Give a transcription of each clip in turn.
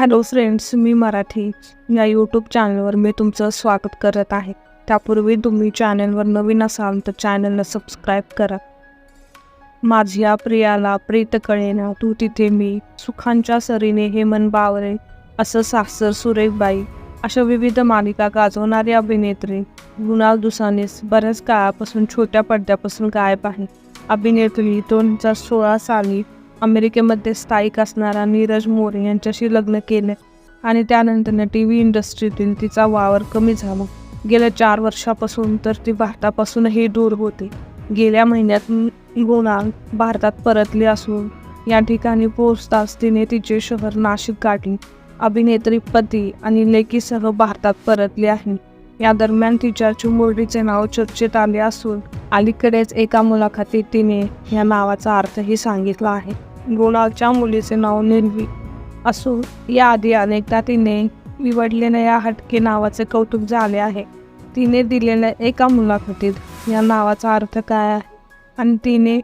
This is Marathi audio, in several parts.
हॅलो फ्रेंड्स मी मराठी या यूट्यूब चॅनलवर मी तुमचं स्वागत करत आहे. त्यापूर्वी तुम्ही चॅनलवर नवीन असाल तर चॅनलला सबस्क्राईब करा. माझ्या प्रियाला प्रीत कळेना तू तिथे मी सुखांच्या सरीने हेमन बावरे असं सासर सुरेखबाई अशा विविध मालिका गाजवणारी अभिनेत्री गुणाल दुसानीस बऱ्याच काळापासून छोट्या पडद्यापासून गायब आहे. अभिनेत्री दोन हजार सोळा साली अमेरिकेमध्ये स्थायिक असणारा नीरज मोरे यांच्याशी लग्न केले आणि त्यानंतर टी व्ही इंडस्ट्रीतील तिचा वावर कमी झाला. गेल्या चार वर्षापासून तर ती भारतापासूनही दूर होती. गेल्या महिन्यात गुणाल भारतात परतली असून या ठिकाणी पोहोचताच तिने तिचे शहर नाशिक गाठले. अभिनेत्री पती आणि लेकीसह भारतात परतली आहे. या दरम्यान तिच्या चिमुरडीचे नाव चर्चेत आले असून अलीकडेच एका मुलाखतीत तिने या नावाचा अर्थही सांगितला आहे. गुणालच्या मुलीचे नाव निर्वी. असून याआधी अनेकदा तिने निवडलेल्या या हटके नावाचे कौतुक झाले आहे. तिने दिलेल्या एका मुलाखतीत या नावाचा अर्थ काय आहे? आणि तिने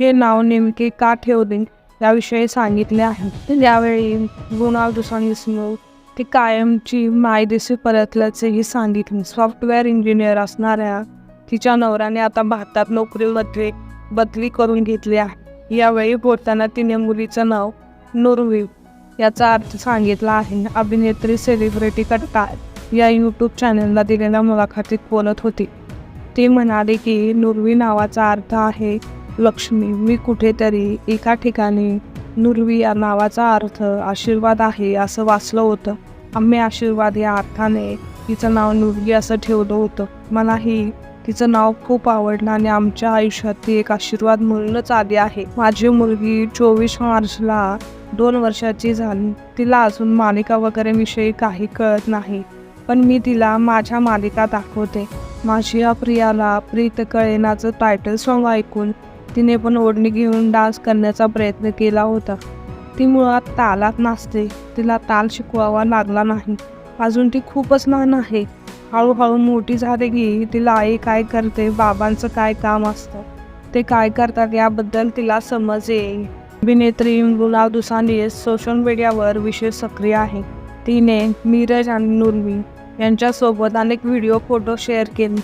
हे नाव नेमके का ठेवले याविषयी सांगितले आहे? यावेळी गुणाल दुसांनी ती कायमची मायदेशी परतल्याचेही सांगितले. सॉफ्टवेअर इंजिनियर असणाऱ्या तिच्या नवऱ्याने आता भारतात नोकरीमध्ये बदली करून घेतली आहे. यावेळी बोलताना तिने मुलीचं नाव नुरवी याचा अर्थ सांगितला आहे. अभिनेत्री सेलिब्रिटी कट्टा या यूट्यूब चॅनलला दिलेल्या मुलाखतीत बोलत होती. ती म्हणाली की नुरवी नावाचा अर्थ आहे लक्ष्मी मी कुठेतरी एका ठिकाणी नुरवी या नावाचा अर्थ आशीर्वाद आहे असं वाचलं होतं. आम्ही आशीर्वाद या अर्थाने तिचं नाव नुरवी असं ठेवलं होतं. मला ही तिचं नाव खूप आवडलं आणि आमच्या आयुष्यात ती एक आशीर्वाद म्हणूनच आली आहे. माझी मुलगी चोवीस मार्चला दोन वर्षाची झाली. तिला अजून मालिका वगैरे विषयी काही कळत नाही पण मी तिला माझ्या मालिका दाखवते. माझी या प्रियाला प्रीत कळेनाचं टायटल सॉन्ग ऐकून तिने पण ओढणी घेऊन डान्स करण्याचा प्रयत्न केला होता. ती मुळात तालात नाचते. तिला ताल शिकवावा लागला नाही. अजून ती खूपच लहान आहे. हळूहळू मोठी झाले की तिला आई काय करते बाबांचं काय काम असतं ते काय करतात याबद्दल तिला समज येईल. अभिनेत्री मृणाल दुसानी सोशल मीडियावर विशेष सक्रिय आहे. तिने नीरज आणि नुर्वी यांच्यासोबत अनेक व्हिडिओ फोटो शेअर केले.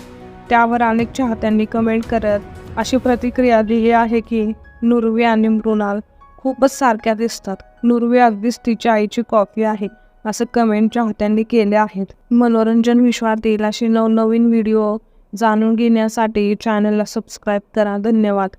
त्यावर अनेक चाहत्यांनी कमेंट करत अशी प्रतिक्रिया दिली आहे की नुर्वी आणि मृणाल खूपच सारख्या दिसतात. नुर्वी अगदीच तिच्या आईची कॉपी आहे. असं कमेंट चाहत्यांनी केले आहेत. मनोरंजन विश्वातील असे अशी नवनवीन व्हिडिओ जाणून घेण्यासाठी चॅनलला सबस्क्राईब करा. धन्यवाद.